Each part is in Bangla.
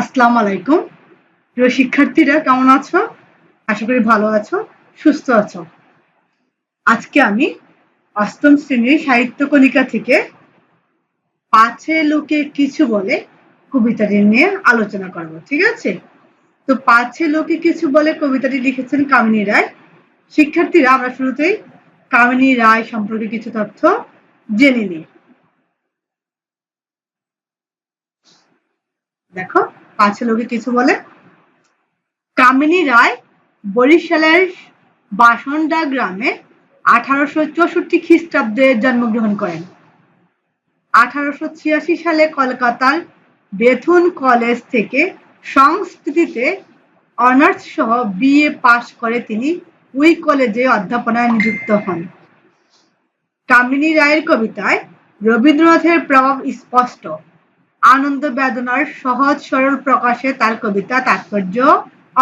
আসসালামু আলাইকুম। প্রিয় শিক্ষার্থীরা, কেমন আছো? আশা করি ভালো আছো, সুস্থ আছো। আজকে আমি অষ্টম শ্রেণির সাহিত্য কণিকা থেকে পাছে লোকে কিছু বলে কবিতাটি নিয়ে আলোচনা করব, ঠিক আছে? তো পাছে লোকে কিছু বলে কবিতাটি লিখেছেন কামিনী রায়। শিক্ষার্থীরা, আমরা শুরুতেই কামিনী রায় সম্পর্কে কিছু তথ্য জেনে নিই। দেখো পাঁচে লোকে কিছু বলে? কামিনী রায় বরিশালের বাসন্ডা গ্রামে আঠারোশো চৌষট্টি খ্রিস্টাব্দে জন্মগ্রহণ করেন। আঠারোশো ছিয়াশি সালে কলকাতার বেথুন কলেজ থেকে সংস্কৃতিতে অনার্স সহ বিএ পাশ করে তিনি ওই কলেজে অধ্যাপনায় নিযুক্ত হন। কামিনী রায়ের কবিতায় রবীন্দ্রনাথের প্রভাব স্পষ্ট। আনন্দ বেদনার সহজ সরল প্রকাশে তার কবিতা তাৎপর্য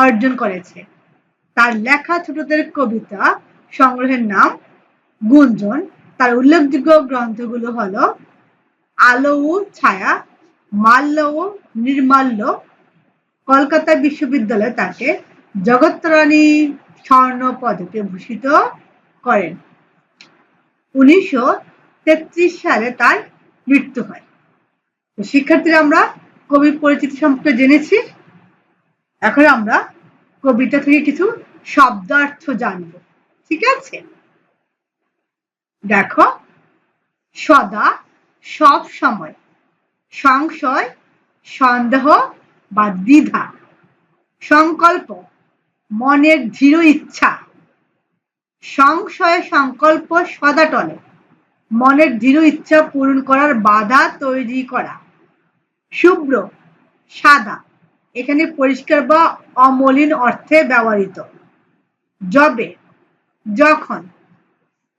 অর্জন করেছে। তার লেখা ছোটদের কবিতা সংগ্রহের নাম গুঞ্জন। তার উল্লেখযোগ্য গ্রন্থগুলো হলো আলো ও ছায়া মাল্য ও নির্মাল্য। কলকাতা বিশ্ববিদ্যালয় তাকে জগত্তরানী স্বর্ণ পদকে ভূষিত করেন। উনিশশো তেত্রিশ সালে তার মৃত্যু হয়। শিক্ষার্থীরা আমরা কবির পরিচিতি সম্পর্কে জেনেছি। এখন আমরা কবিতা থেকে কিছু শব্দার্থ জানব। ঠিক আছে? দেখো, সদা, সব সময়, সংশয়, সন্দেহ বা দ্বিধা, সংকল্প, মনের দৃঢ় ইচ্ছা, সংশয়, সংকল্প সদা টলে, মনের দৃঢ় ইচ্ছা পূরণ করার বাধা তৈরি করা। শুভ্র, সাদা, এখানে পরিষ্কার বা অমলিন অর্থে ব্যবহৃত। যবে, যখন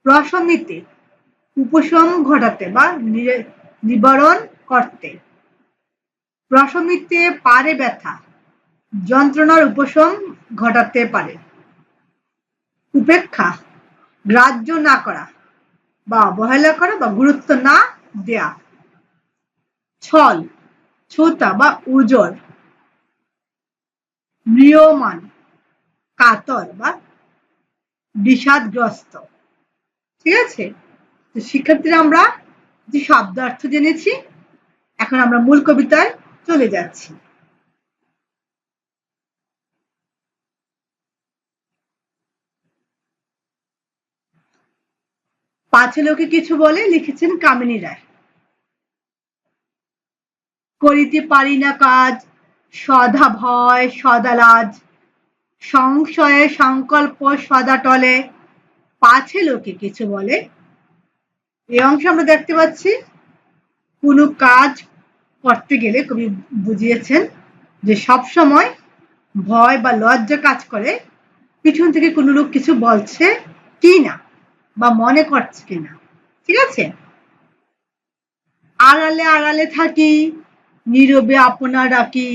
প্রশমিতে উপশম ঘটাতে বা নিবারণ করতে। প্রশমিতে পারে ব্যথা, যন্ত্রণার উপশম ঘটাতে পারে। উপেক্ষা, গ্রাহ্য না করা বা অবহেলা করা বা গুরুত্ব না দেয়া। ছল ছোটা বা উজর, ম্রিয়মান, কাতর বা বিষাদগ্রস্ত। ঠিক আছে? তো শিক্ষার্থীরা আমরা যে শব্দার্থ জেনেছি, এখন আমরা মূল কবিতায় চলে যাচ্ছি। পাঁচে লোকে কিছু বলে লিখেছেন কামিনী রায়। করিতে পারি না কাজ, সদা ভয়, সদা লাজ। সংশয়ে সংকল্প সদা টলে। পাছে লোকে কিছু বলে। এই অংশ আমরা দেখতে পাচ্ছি। কোনো কাজ করতে গেলে কবি বুঝিয়েছেন যে সব সময় ভয় বা লজ্জা কাজ করে। পিছন থেকে কোনো লোক কিছু বলছে কি না বা মনে করছে কিনা ঠিক আছে? আড়ালে আড়ালে থাকি নীরবে আপনা ডাকি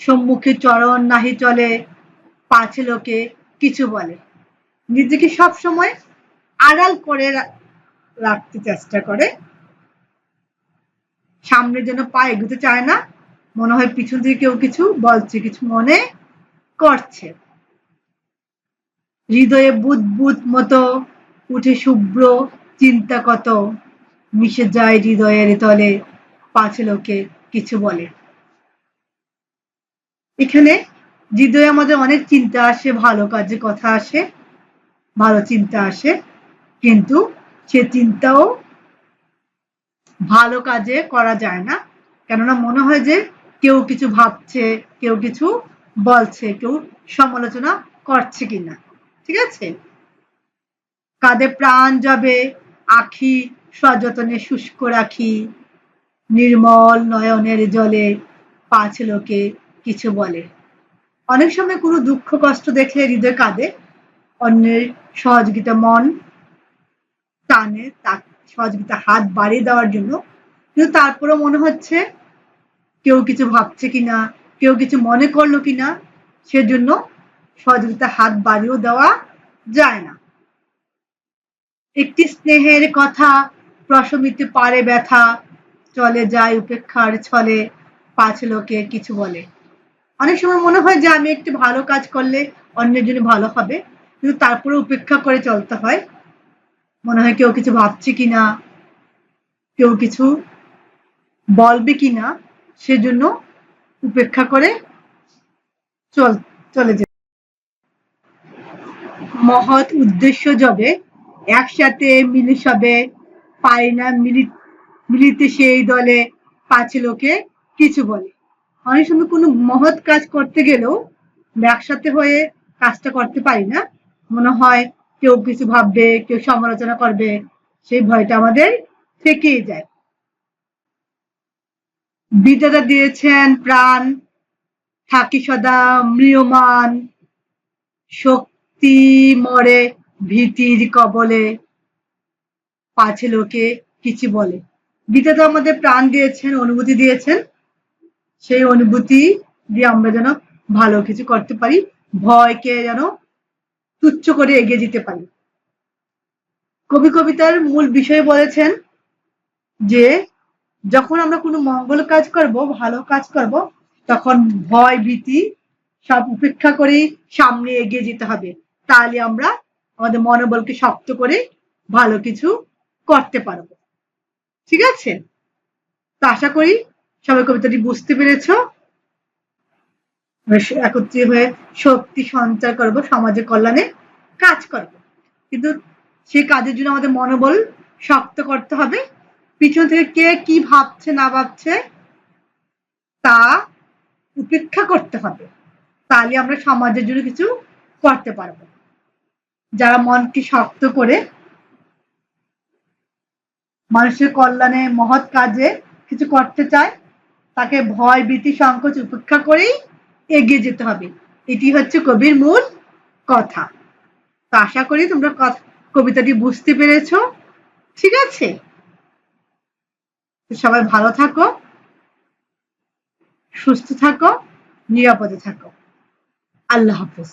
সম্মুখে চরণ নাহি চলে পাছে লোকে কিছু বলে। নিজেকে সব সময় আড়াল করে রাখতে চেষ্টা করে। সামনে যেন পা এগোতে চায় না, মনে হয় পিছন থেকে কেউ কিছু বলছে, কিছু মনে করছে। হৃদয়ে বুধ মতো উঠে শুভ্র চিন্তা কত, মিশে যায় হৃদয়ের তলে পাছে লোকে কিছু বলে। এখানে হৃদয়ে আমাদের অনেক চিন্তা আসে, ভালো কাজে কথা আসে, ভালো চিন্তা আসে, কিন্তু সে চিন্তাও ভালো কাজে করা যায় না। কেননা মনে হয় যে কেউ কিছু ভাবছে, কেউ কিছু বলছে, কেউ সমালোচনা করছে কিনা। ঠিক আছে? কাঁধে প্রাণ যাবে, আখি সযতনে শুষ্ক রাখি। নির্মল নয়নের জলে পাঁচ লোকে কিছু বলে। অনেক সময় কোনো দুঃখ, কষ্ট দেখলে হৃদয় কাঁদে। অন্যের সহযোগিতা মন টানে, তার সহযোগিতা হাত বাড়িয়ে দেওয়ার জন্য। কিন্তু তারপরেও মনে হচ্ছে কেউ কিছু ভাবছে কিনা, কেউ কিছু মনে করল কিনা, সেজন্য সহযোগিতা হাত বাড়িয়েও দেওয়া যায় না। একটি স্নেহের কথা প্রশমিতে পারে ব্যথা চলে যায় উপেক্ষার ছলে, পাঁচ লোকে কিছু বলে। অনেক সময় মনে হয় যে আমি একটি ভালো কাজ করলে অন্যের জন্য ভালো হবে, কিন্তু তারপরে উপেক্ষা করে চলতে হয়। মনে হয় কেউ কিছু ভাবছে কিনা, কেউ কিছু বলবে কিনা, সেজন্য উপেক্ষা করে চল, চলে যায়। মহৎ উদ্দেশ্য যবে একসাথে মিলে সবে পারি না মিলি মিলিতে সেই দলে পাঁচ লোকে কিছু বলে। অনেক সময় কোনো মহৎ কাজ করতে গেলেও একসাথে হয়ে কাজটা করতে পারি না। মনে হয় কেউ কিছু ভাববে, কেউ সমালোচনা করবে, সেই ভয়টা আমাদের থেকেই যায়। বিদ্যাটা দিয়েছেন প্রাণ, থাকি সদা মৃয়মান শক্তি মরে ভীতির কবলে পাছে লোকে কিছু বলে। বিদ্যাটা আমাদের প্রাণ দিয়েছেন, অনুভূতি দিয়েছেন। সেই অনুভূতি দিয়ে আমরা যেন ভালো কিছু করতে পারি, ভয়কে যেন তুচ্ছ করে এগিয়ে যেতে পারি। কবি কবিতার মূল বিষয় বলেছেন যে, যখন আমরা কোনো মঙ্গল কাজ করব, ভালো কাজ করব, তখন ভয়, ভীতি সব উপেক্ষা করেই সামনে এগিয়ে যেতে হবে। তাহলে আমরা আমাদের মনোবলকে শক্ত করে ভালো কিছু করতে পারব। ঠিক আছে? তো আশা করি সবাই কবিতাটি বুঝতে পেরেছ। একত্রিত হয়ে শক্তি সঞ্চার করব, সমাজের কল্যাণে কাজ করব। কিন্তু সেই কাজের জন্য আমাদের মনোবল শক্ত করতে হবে। পিছন থেকে কে কি ভাবছে, না ভাবছে, তা উপেক্ষা করতে হবে। তাহলে আমরা সমাজের জন্য কিছু করতে পারব। যারা মনকে শক্ত করে মানুষের কল্যাণে মহৎ কাজে কিছু করতে চায়, তাকে ভয়, ভীতি, সংকোচ উপেক্ষা করেই এগিয়ে যেতে হবে। এটি হচ্ছে কবির মূল কথা। তো আশা করি তোমরা কবিতাটি বুঝতে পেরেছ। ঠিক আছে? সবাই ভালো থাকো, সুস্থ থাকো, নিরাপদে থাকো। আল্লাহ হাফিজ।